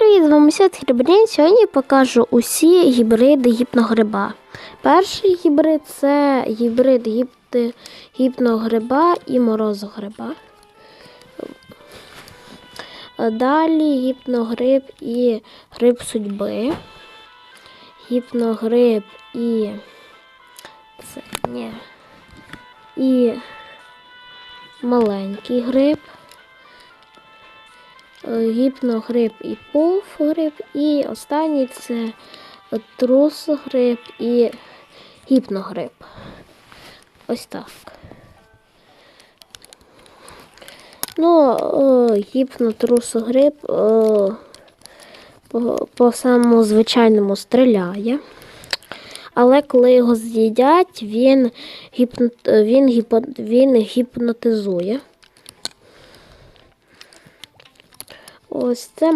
привіт! З вами Свят Грибрин. Сьогодні покажу усі гібриди гіпногриба. Перший гібрид це гібрид гіпти, гіпногриба і морозогриба. Далі гіпногриб і гриб судьби. Гіпногриб і. Це ні. І маленький гриб. Е, гіпногриб і пуфгриб, і останній це трусогриб і гіпногриб. Ось так. Ну, е, гіпнотрусогриб е, по, по самому звичайному стріляє. Але коли його з'їдять, він, гіпно, він, гіпо, він гіпнотизує. Ось це